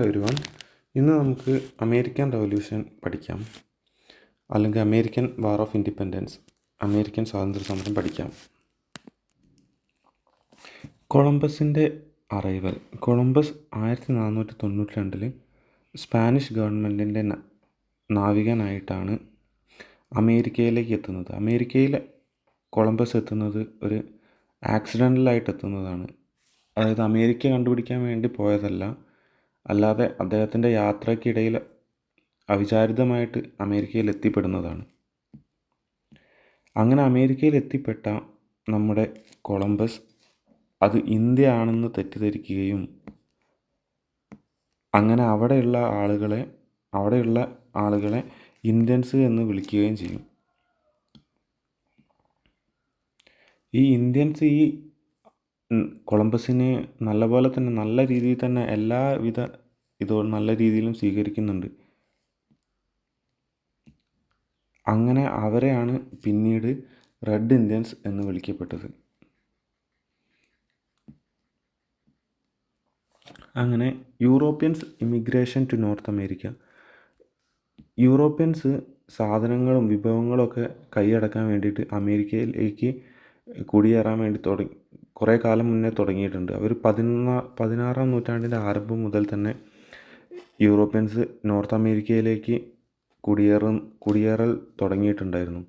വരുവാൻ ഇന്ന് നമുക്ക് അമേരിക്കൻ റവല്യൂഷൻ പഠിക്കാം. അല്ലെങ്കിൽ American war of independence American സ്വാതന്ത്ര്യ സമരം പഠിക്കാം. കൊളംബസിന്റെ അറൈവൽ. കൊളംബസ് ആയിരത്തി നാനൂറ്റി തൊണ്ണൂറ്റി രണ്ടിൽ സ്പാനിഷ് ഗവൺമെന്റിന്റെ നാവികനായിട്ടാണ് അമേരിക്കയിലേക്ക് എത്തുന്നത്. അമേരിക്കയിൽ കൊളംബസ് എത്തുന്നത് ഒരു ആക്സിഡന്റലായിട്ട് എത്തുന്നതാണ് അതായത് അമേരിക്ക കണ്ടുപിടിക്കാൻ വേണ്ടി പോയതല്ല അല്ലാതെ അദ്ദേഹത്തിന്റെ യാത്രയ്ക്കിടയിൽ അവിചാരിതമായിട്ട് അമേരിക്കയിൽ എത്തിപ്പെടുന്നതാണ്. അങ്ങനെ അമേരിക്കയിൽ എത്തിപ്പെട്ട നമ്മുടെ കൊളംബസ് അത് ഇന്ത്യ ആണെന്ന് തെറ്റിദ്ധരിക്കുകയും അങ്ങനെ അവിടെയുള്ള ആളുകളെ അവിടെയുള്ള ആളുകളെ ഇന്ത്യൻസ് എന്ന് വിളിക്കുകയും ചെയ്യും. ഈ ഇന്ത്യൻസ് ഈ കൊളംബസിനെ നല്ലപോലെ തന്നെ നല്ല രീതിയിൽ തന്നെ എല്ലാവിധ ഇതോ നല്ല രീതിയിലും സ്വീകരിക്കുന്നുണ്ട്. അങ്ങനെ അവരെയാണ് പിന്നീട് റെഡ് ഇന്ത്യൻസ് എന്ന് വിളിക്കപ്പെട്ടത്. അങ്ങനെ Europeans immigration to North America. Europeans സാധനങ്ങളും വിഭവങ്ങളും ഒക്കെ കൈയടക്കാൻ വേണ്ടിയിട്ട് അമേരിക്കയിലേക്ക് കുടിയേറാൻ വേണ്ടി തുടങ്ങി. കുറേ കാലം മുന്നേ തുടങ്ങിയിട്ടുണ്ട്. അവർ പതിനൊന്നാ പതിനാറാം നൂറ്റാണ്ടിന്റെ ആരംഭം മുതൽ തന്നെ യൂറോപ്യൻസ് നോർത്ത് അമേരിക്കയിലേക്ക് കുടിയേറും കുടിയേറൽ തുടങ്ങിയിട്ടുണ്ടായിരുന്നു.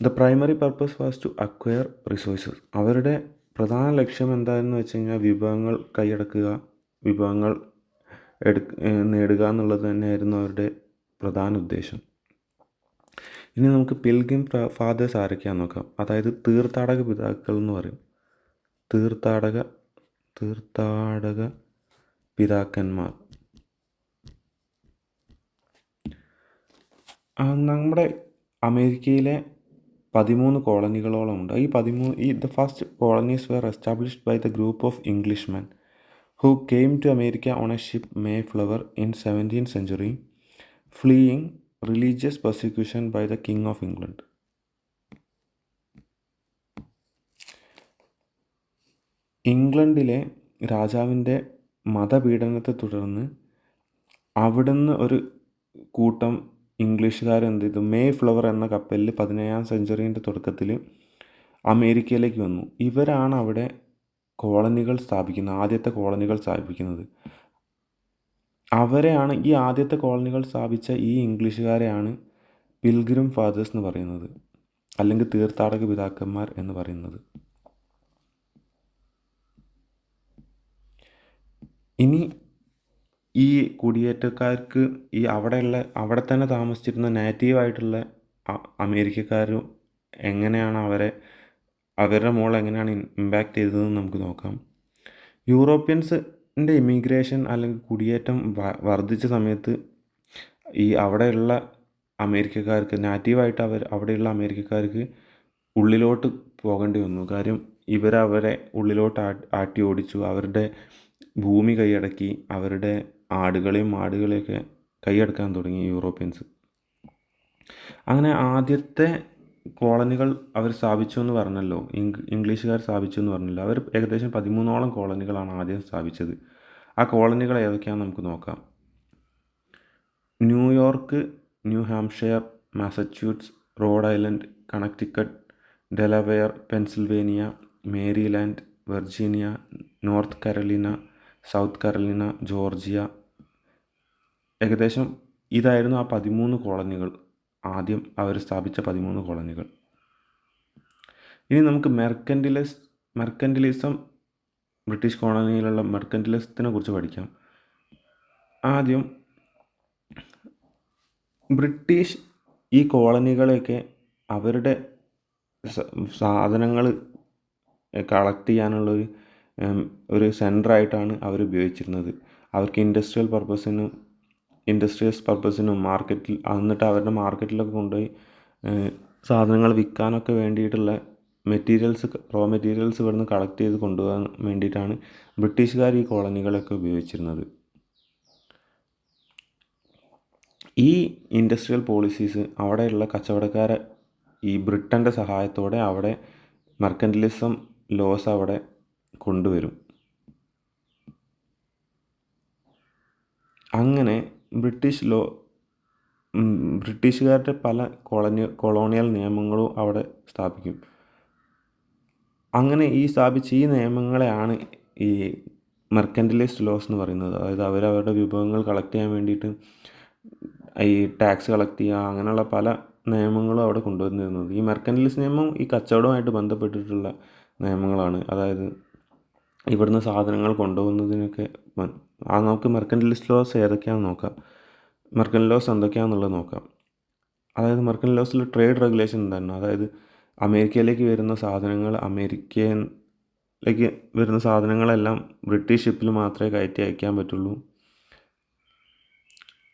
The primary purpose was to acquire resources അവരുടെ പ്രധാന ലക്ഷ്യം എന്താണെന്ന് വെച്ച് കഴിഞ്ഞാൽ വിഭവങ്ങൾ കൈയടക്കുക വിഭവങ്ങൾ എടു നേടുക എന്നുള്ളത് തന്നെയായിരുന്നു അവരുടെ പ്രധാന ഉദ്ദേശം. ഇനി നമുക്ക് പിൽഗ്രിം ഫാദേഴ്സ് ആരൊക്കെയാണെന്ന് നോക്കാം. അതായത് തീർത്ഥാടക പിതാക്കൾ എന്ന് പറയും. തീർത്ഥാടക തീർത്ഥാടക പിതാക്കന്മാർ. നമ്മുടെ അമേരിക്കയിലെ പതിമൂന്ന് കോളനികളോളം ഉണ്ട്. ഈ പതിമൂന്ന് ഈ the first colonies were established by the group of English men who came to America on a ship Mayflower in seventeen century fleeing religious persecution by the king of England ഇംഗ്ലണ്ടിലെ രാജാവിന്റെ മതപീഡനത്തെ തുടർന്ന് അവിടുന്ന് ഒരു കൂട്ടം ഇംഗ്ലീഷുകാർ എന്ത് ചെയ്തു? മേ ഫ്ലവർ എന്ന കപ്പലിൽ പതിനേഴാം സെഞ്ചുറീന്റെ തുടക്കത്തിൽ അമേരിക്കയിലേക്ക് വന്നു. ഇവരാണ് അവിടെ കോളനികൾ സ്ഥാപിക്കുന്നത് ആദ്യത്തെ കോളനികൾ സ്ഥാപിക്കുന്നത്. അവരെയാണ് ഈ ആദ്യത്തെ കോളനികൾ സ്ഥാപിച്ച ഈ ഇംഗ്ലീഷുകാരെയാണ് പിൽഗ്രിം ഫാദേഴ്സ് എന്ന് പറയുന്നത് അല്ലെങ്കിൽ തീർത്ഥാടക പിതാക്കന്മാർ എന്ന് പറയുന്നത്. ഇനി ഈ കുടിയേറ്റക്കാർക്ക് ഈ അവിടെയുള്ള അവിടെ തന്നെ താമസിച്ചിരുന്ന നാറ്റീവായിട്ടുള്ള അമേരിക്കക്കാരും എങ്ങനെയാണ് അവരെ അവരുടെ മോൾ എങ്ങനെയാണ് ഇമ്പാക്റ്റ് ചെയ്തതെന്ന് നമുക്ക് നോക്കാം. യൂറോപ്യൻസിന്റെ ഇമിഗ്രേഷൻ അല്ലെങ്കിൽ കുടിയേറ്റം വർദ്ധിച്ച സമയത്ത് ഈ അവിടെയുള്ള അമേരിക്കക്കാർക്ക് നാറ്റീവായിട്ട് അവർ അവിടെയുള്ള അമേരിക്കക്കാർക്ക് ഉള്ളിലോട്ട് പോകേണ്ടി വന്നു. കാര്യം ഇവരവരെ ഉള്ളിലോട്ട് ആട്ടി ഓടിച്ചു. അവരുടെ ഭൂമി കൈയടക്കി. അവരുടെ ആടുകളെയും മാടുകളെയൊക്കെ കൈയടക്കാൻ തുടങ്ങി യൂറോപ്യൻസ്. അങ്ങനെ ആദ്യത്തെ കോളനികൾ അവർ സ്ഥാപിച്ചു എന്ന് പറഞ്ഞല്ലോ. ഇംഗ്ലീഷുകാർ സ്ഥാപിച്ചു എന്ന് പറഞ്ഞല്ലോ. അവർ ഏകദേശം പതിമൂന്നോളം കോളനികളാണ് ആദ്യം സ്ഥാപിച്ചത്. ആ കോളനികൾ ഏതൊക്കെയാണെന്ന് നമുക്ക് നോക്കാം. New York New Hampshire Massachusetts Rhode Island Connecticut Delaware Pennsylvania Maryland Virginia North Carolina South Carolina Georgia. ഏകദേശം ഇതായിരുന്നു ആ പതിമൂന്ന് കോളനികൾ. ആദ്യം അവർ സ്ഥാപിച്ച പതിമൂന്ന് കോളനികൾ. ഇനി നമുക്ക് മെർക്കൻഡിലസ് മെർക്കൻഡിലിസം ബ്രിട്ടീഷ് കോളനിയിലുള്ള മെർക്കൻഡിലിസത്തിനെ കുറിച്ച് പഠിക്കാം. ആദ്യം ബ്രിട്ടീഷ് ഈ കോളനികളെയൊക്കെ അവരുടെ സാധനങ്ങൾ കളക്ട് ചെയ്യാനുള്ളൊരു ഒരു സെന്ററായിട്ടാണ് അവർ ഉപയോഗിച്ചിരുന്നത് അവർക്ക് ഇൻഡസ്ട്രിയൽ പർപ്പസിനും ഇൻഡസ്ട്രിയസ് പർപ്പസിനും മാർക്കറ്റിൽ എന്നിട്ട് അവരുടെ മാർക്കറ്റിലൊക്കെ കൊണ്ടുപോയി സാധനങ്ങൾ വിൽക്കാനൊക്കെ വേണ്ടിയിട്ടുള്ള മെറ്റീരിയൽസ് റോ മെറ്റീരിയൽസ് ഇവിടുന്ന് കളക്ട് ചെയ്ത് കൊണ്ടുപോകാൻ വേണ്ടിയിട്ടാണ് ബ്രിട്ടീഷുകാർ ഈ കോളനികളൊക്കെ ഉപയോഗിച്ചിരുന്നത്. ഈ ഇൻഡസ്ട്രിയൽ പോളിസീസ് അവിടെയുള്ള കച്ചവടക്കാരെ ഈ ബ്രിട്ടന്റെ സഹായത്തോടെ അവിടെ മെർക്കന്റലിസം ലോസ് അവിടെ കൊണ്ടുവരും. അങ്ങനെ ബ്രിട്ടീഷ് ലോ ബ്രിട്ടീഷുകാരുടെ പല കൊളനി കൊളോണിയൽ നിയമങ്ങളും അവിടെ സ്ഥാപിക്കും. അങ്ങനെ ഈ സ്ഥാപിച്ച ഈ നിയമങ്ങളെയാണ് ഈ മെർക്കന്റലൈസ്ഡ് ലോസ് എന്ന് പറയുന്നത്. അതായത് അവരവരുടെ വിഭവങ്ങൾ കളക്ട് ചെയ്യാൻ വേണ്ടിയിട്ട് ഈ ടാക്സ് കളക്ട് ചെയ്യുക അങ്ങനെയുള്ള പല നിയമങ്ങളും അവിടെ കൊണ്ടുവന്നിരുന്നത്. ഈ മെർക്കന്റലിസ്റ്റ് നിയമം ഈ കച്ചവടവുമായിട്ട് ബന്ധപ്പെട്ടിട്ടുള്ള നിയമങ്ങളാണ്. അതായത് ഇവിടുന്ന് സാധനങ്ങൾ കൊണ്ടുപോകുന്നതിനൊക്കെ ആ നമുക്ക് മെർക്കന്റലിസ്റ്റ് ലോസ് ഏതൊക്കെയാണെന്ന് നോക്കാം. മെർക്കൻ ലോസ് എന്തൊക്കെയാണെന്നുള്ളത് നോക്കാം. അതായത് മെർക്കൻ ലോസിൽ ട്രേഡ് റെഗുലേഷൻ എന്തായിരുന്നു? അതായത് അമേരിക്കയിലേക്ക് വരുന്ന സാധനങ്ങൾ അമേരിക്കയിലേക്ക് വരുന്ന സാധനങ്ങളെല്ലാം ബ്രിട്ടീഷ് ഷിപ്പിൽ മാത്രമേ കയറ്റി അയക്കാൻ പറ്റുള്ളൂ.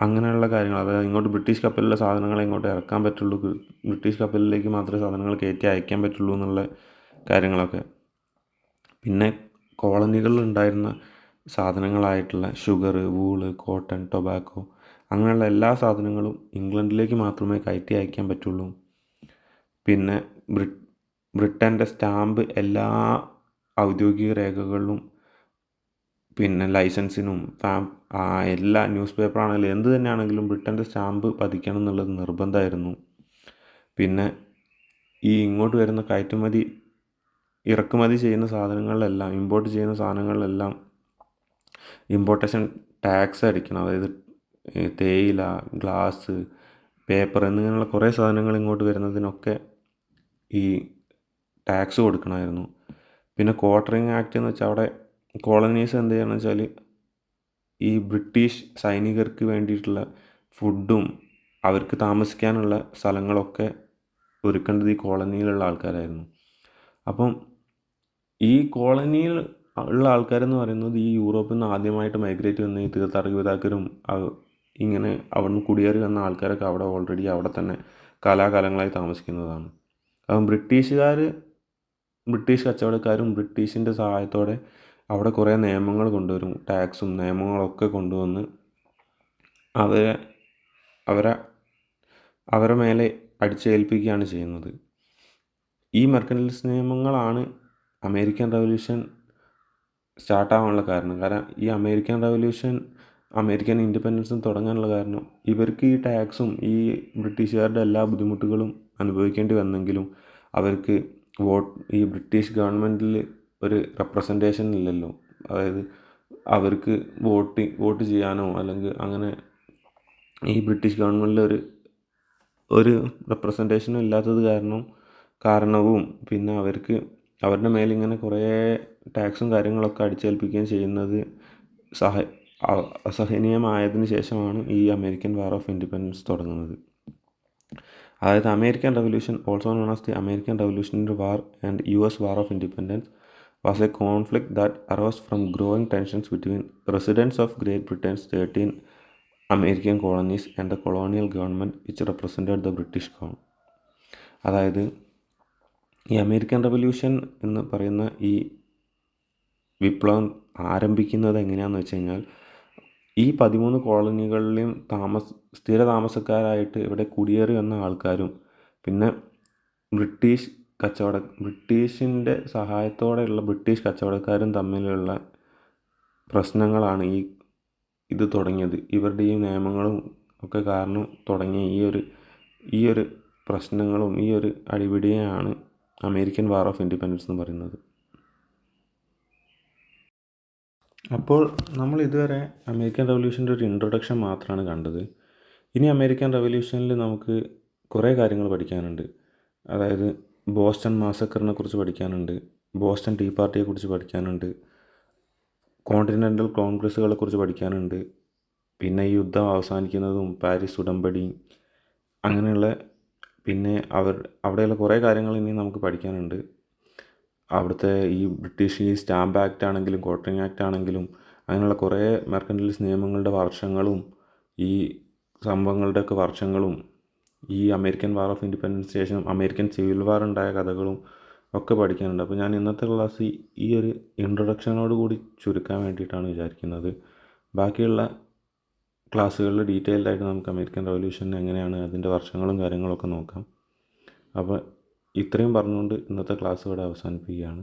അങ്ങനെയുള്ള കാര്യങ്ങൾ. അതായത് ഇങ്ങോട്ട് ബ്രിട്ടീഷ് കപ്പലിലെ സാധനങ്ങൾ ഇങ്ങോട്ട് ഇറക്കാൻ പറ്റുള്ളൂ. ബ്രിട്ടീഷ് കപ്പലിലേക്ക് മാത്രമേ സാധനങ്ങൾ കയറ്റി അയക്കാൻ പറ്റുള്ളൂ എന്നുള്ള കാര്യങ്ങളൊക്കെ. പിന്നെ കോളനികളിൽ ഉണ്ടായിരുന്ന സാധനങ്ങളായിട്ടുള്ള ഷുഗർ വൂൾ കോട്ടൺ ടൊബാക്കോ അങ്ങനെയുള്ള എല്ലാ സാധനങ്ങളും ഇംഗ്ലണ്ടിലേക്ക് മാത്രമേ കയറ്റി അയക്കാൻ പറ്റുള്ളൂ. പിന്നെ ബ്രി ബ്രിട്ടന്റെ സ്റ്റാമ്പ് എല്ലാ ഔദ്യോഗിക രേഖകളിലും പിന്നെ ലൈസൻസിനും എല്ലാ ന്യൂസ് പേപ്പർ ആണെങ്കിലും എന്ത് തന്നെയാണെങ്കിലും ബ്രിട്ടന്റെ സ്റ്റാമ്പ് പതിക്കണം എന്നുള്ളത് നിർബന്ധമായിരുന്നു. പിന്നെ ഈ ഇങ്ങോട്ട് വരുന്ന കയറ്റുമതി ഇറക്കുമതി ചെയ്യുന്ന സാധനങ്ങളിലെല്ലാം ഇമ്പോർട്ട് ചെയ്യുന്ന സാധനങ്ങളിലെല്ലാം ഇമ്പോർട്ടേഷൻ ടാക്സ് അടിക്കണം. അതായത് തേയില ഗ്ലാസ് പേപ്പർ എന്നിങ്ങനെയുള്ള കുറേ സാധനങ്ങൾ ഇങ്ങോട്ട് വരുന്നതിനൊക്കെ ഈ ടാക്സ് കൊടുക്കണമായിരുന്നു. പിന്നെ ക്വാർട്ടറിങ് ആക്ട് എന്ന് വെച്ചാൽ അവിടെ കോളനീസ് എന്ത് ചെയ്യണം വെച്ചാൽ ഈ ബ്രിട്ടീഷ് സൈനികർക്ക് വേണ്ടിയിട്ടുള്ള ഫുഡും അവർക്ക് താമസിക്കാനുള്ള സ്ഥലങ്ങളൊക്കെ ഒരുക്കേണ്ടത് ഈ കോളനിയിലുള്ള ആൾക്കാരായിരുന്നു. അപ്പം ഈ കോളനിയിൽ ഉള്ള ആൾക്കാരെന്ന് പറയുന്നത് ഈ യൂറോപ്പിൽ നിന്ന് ആദ്യമായിട്ട് മൈഗ്രേറ്റ് വന്ന ഈ തീർത്ഥാടക ഇങ്ങനെ അവിടെ നിന്ന് കുടിയേറി വന്ന ആൾക്കാരൊക്കെ അവിടെ ഓൾറെഡി അവിടെ തന്നെ കാലാകാലങ്ങളായി താമസിക്കുന്നതാണ്. അപ്പം ബ്രിട്ടീഷുകാർ ബ്രിട്ടീഷ് കച്ചവടക്കാരും ബ്രിട്ടീഷിന്റെ സഹായത്തോടെ അവിടെ കുറേ നിയമങ്ങൾ കൊണ്ടുവരും. ടാക്സും നിയമങ്ങളൊക്കെ കൊണ്ടുവന്ന് അവരെ അവരെ അവരെ മേലെ അടിച്ചേൽപ്പിക്കുകയാണ് ചെയ്യുന്നത്. ഈ മെർക്കന്റലിസ്റ്റ് നിയമങ്ങളാണ് അമേരിക്കൻ റവല്യൂഷൻ സ്റ്റാർട്ടാവാനുള്ള കാരണം. കാരണം ഈ അമേരിക്കൻ റവല്യൂഷൻ അമേരിക്കൻ ഇൻഡിപെൻഡൻസും തുടങ്ങാനുള്ള കാരണം ഇവർക്ക് ഈ ടാക്സും ഈ ബ്രിട്ടീഷുകാരുടെ എല്ലാ ബുദ്ധിമുട്ടുകളും അനുഭവിക്കേണ്ടി വന്നെങ്കിലും അവർക്ക് വോട്ട് ഈ ബ്രിട്ടീഷ് ഗവൺമെന്റിൽ ഒരു റെപ്രസെന്റേഷൻ ഇല്ലല്ലോ. അതായത് അവർക്ക് വോട്ട് വോട്ട് ചെയ്യാനോ അല്ലെങ്കിൽ അങ്ങനെ ഈ ബ്രിട്ടീഷ് ഗവൺമെന്റിൽ ഒരു ഒരു റെപ്രസെന്റേഷനും ഇല്ലാത്തത് കാരണം കാരണവും പിന്നെ അവർക്ക് അവരുടെ മേലിങ്ങനെ കുറേ ടാക്സും കാര്യങ്ങളൊക്കെ അടിച്ചേൽപ്പിക്കുകയും ചെയ്യുന്നത് സഹ അസഹനീയമായതിനു ശേഷമാണ് ഈ അമേരിക്കൻ വാർ ഓഫ് ഇൻഡിപെൻഡൻസ് തുടങ്ങുന്നത് അതായത് American revolution also known as the American revolutionary war and U S war of independence was a conflict that arose from growing tensions between residents of Great Britain's 13 American colonies and the colonial government which represented the British crown. അതായത് ഈ American revolution എന്ന് പറയുന്ന ഈ വിപ്ലവം ആരംഭിക്കുന്നത് എങ്ങനെയാണെന്ന് വെച്ച് കഴിഞ്ഞാൽ ഈ പതിമൂന്ന് കോളനികളിലെയും താമസ സ്ഥിര താമസക്കാരായിട്ട് ഇവിടെ കുടിയേറി വന്ന ആൾക്കാരും പിന്നെ ബ്രിട്ടീഷ് കച്ചവട ബ്രിട്ടീഷിന്റെ സഹായത്തോടെയുള്ള ബ്രിട്ടീഷ് കച്ചവടക്കാരും തമ്മിലുള്ള പ്രശ്നങ്ങളാണ് ഈ ഇത് തുടങ്ങിയത്. ഇവരുടെ ഈ നിയമങ്ങളും ഒക്കെ കാരണം തുടങ്ങിയ ഈ ഒരു ഈ ഒരു പ്രശ്നങ്ങളും ഈ ഒരു അടിപിടിയാണ് അമേരിക്കൻ വാർ ഓഫ് ഇൻഡിപെൻഡൻസ് എന്ന് പറയുന്നത്. അപ്പോൾ നമ്മൾ ഇതുവരെ അമേരിക്കൻ റവല്യൂഷന്റെ ഒരു ഇൻട്രൊഡക്ഷൻ മാത്രമാണ് കണ്ടത്. ഇനി അമേരിക്കൻ റവല്യൂഷനിൽ നമുക്ക് കുറേ കാര്യങ്ങൾ പഠിക്കാനുണ്ട്. അതായത് ബോസ്റ്റൺ മാസക്കറിനെ കുറിച്ച് പഠിക്കാനുണ്ട് ബോസ്റ്റൺ ടീ പാർട്ടിയെക്കുറിച്ച് പഠിക്കാനുണ്ട് കോണ്ടിനെന്റൽ കോൺഗ്രസ്സുകളെക്കുറിച്ച് പഠിക്കാനുണ്ട് പിന്നെ ഈ യുദ്ധം അവസാനിക്കുന്നതും പാരീസ് ഉടമ്പടി അങ്ങനെയുള്ള പിന്നെ അവർ അവിടെയുള്ള കുറേ കാര്യങ്ങൾ ഇനി നമുക്ക് പഠിക്കാനുണ്ട്. അവിടുത്തെ ഈ ബ്രിട്ടീഷ് ഈ സ്റ്റാമ്പ് ആക്ട് ആണെങ്കിലും കോട്ടറിങ് ആക്ട് ആണെങ്കിലും അങ്ങനെയുള്ള കുറേ മെർക്കന്റലിസ്റ്റ് നിയമങ്ങളുടെ വർഷങ്ങളും ഈ സംഭവങ്ങളുടെയൊക്കെ വർഷങ്ങളും ഈ അമേരിക്കൻ വാർ ഓഫ് ഇൻഡിപെൻഡൻസ് ശേഷം അമേരിക്കൻ സിവിൽ വാർ ഉണ്ടായ കഥകളും ഒക്കെ പഠിക്കാനുണ്ട്. അപ്പോൾ ഞാൻ ഇന്നത്തെ ക്ലാസ് ഈ ഒരു ഇൻട്രൊഡക്ഷനോട് കൂടി ചുരുക്കാൻ വേണ്ടിയിട്ടാണ് വിചാരിക്കുന്നത്. ബാക്കിയുള്ള ക്ലാസ്സുകളിൽ ഡീറ്റെയിൽഡ് ആയിട്ട് നമുക്ക് അമേരിക്കൻ റവല്യൂഷൻ എങ്ങനെയാണ് അതിന്റെ വർഷങ്ങളും കാര്യങ്ങളൊക്കെ നോക്കാം. അപ്പോൾ ഇത്രയും പറഞ്ഞുകൊണ്ട് ഇന്നത്തെ ക്ലാസ് ഇവിടെ അവസാനിപ്പിക്കുകയാണ്.